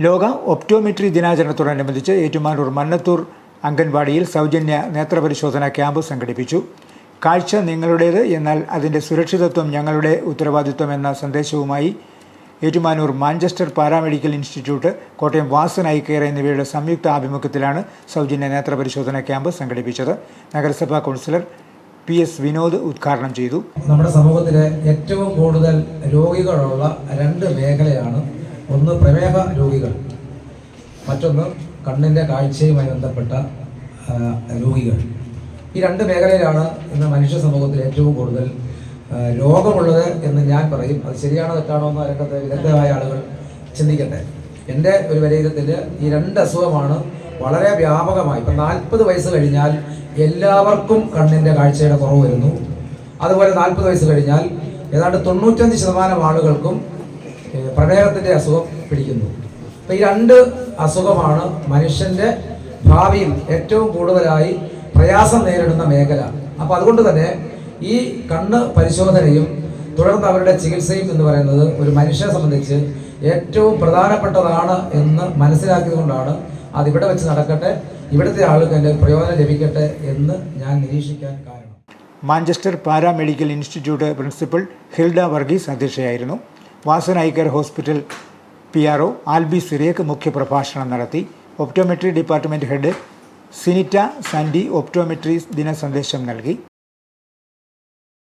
ലോക ഒപ്റ്റോമെട്രി ദിനാചരണത്തോടനുബന്ധിച്ച് ഏറ്റുമാനൂർ മന്നത്തൂർ അംഗൻവാടിയിൽ സൗജന്യ നേത്രപരിശോധന ക്യാമ്പ് സംഘടിപ്പിച്ചു. കാഴ്ച നിങ്ങളുടേത് എന്നാൽ അതിന്റെ സുരക്ഷിതത്വം ഞങ്ങളുടെ ഉത്തരവാദിത്വം എന്ന സന്ദേശവുമായി Ettumanoor Manchester paramedical institute Kottayam Vasan eye care എന്നിവയുടെ സംയുക്ത ആഭിമുഖ്യത്തിലാണ് സൗജന്യ നേത്രപരിശോധന ക്യാമ്പ് സംഘടിപ്പിച്ചത്. നഗരസഭാ കൗൺസിലർ പി എസ് വിനോദ് ഉദ്ഘാടനം ചെയ്തു. നമ്മുടെ സമൂഹത്തിലെ ഏറ്റവും കൂടുതൽ രോഗികളുള്ള രണ്ട് മേഖലയാണ് ഒന്ന് പ്രമേഹ രോഗികൾ മറ്റൊന്ന് കണ്ണിന്റെ കാഴ്ചയുമായി ബന്ധപ്പെട്ട രോഗികൾ. ഈ രണ്ട് മേഖലയിലാണ് ഇന്ന് മനുഷ്യ സമൂഹത്തിൽ ഏറ്റവും കൂടുതൽ രോഗമുള്ളത് എന്ന് ഞാൻ പറയും. അത് ശരിയാണോ തെറ്റാണോ എന്ന് രംഗത്തെ വിദഗ്ധരായ ആളുകൾ ചിന്തിക്കട്ടെ. എന്റെ ഒരു വിലയിരുത്തൽ ഈ രണ്ട് അസുഖമാണ് വളരെ വ്യാപകമായി ഇപ്പം നാൽപ്പത് വയസ്സ് കഴിഞ്ഞാൽ എല്ലാവർക്കും കണ്ണിന്റെ കാഴ്ചയുടെ കുറവ് വരുന്നു. അതുപോലെ നാൽപ്പത് വയസ്സ് കഴിഞ്ഞാൽ ഏതാണ്ട് തൊണ്ണൂറ്റഞ്ച് ശതമാനം ആളുകൾക്കും പ്രമേഹത്തിന്റെ അസുഖം പിടിക്കുന്നു. അപ്പം ഈ രണ്ട് അസുഖമാണ് മനുഷ്യന്റെ ഭാവിയിൽ ഏറ്റവും കൂടുതലായി പ്രയാസം നേരിടുന്ന മേഖല. അപ്പോൾ അതുകൊണ്ട് തന്നെ ഈ കണ്ണ് പരിശോധനയും തുടർന്ന് അവരുടെ ചികിത്സയും എന്ന് പറയുന്നത് ഒരു മനുഷ്യനെ സംബന്ധിച്ച് ഏറ്റവും പ്രധാനപ്പെട്ടതാണ് എന്ന് മനസ്സിലാക്കിയതുകൊണ്ടാണ് അതിവിടെ വെച്ച് നടക്കട്ടെ ഇവിടുത്തെ ആളുകൾക്ക് എന്റെ പ്രയോജനം ലഭിക്കട്ടെ എന്ന് ഞാൻ നിരീക്ഷിക്കാൻ കാരണം. Manchester paramedical institute principal Hilda Varghese അധ്യക്ഷയായിരുന്നു. Vasan eye care hospital P R O Alby Cyriac മുഖ്യപ്രഭാഷണം നടത്തി. Optometry department head Sinita Sandy optometry ദിന സന്ദേശം നൽകി.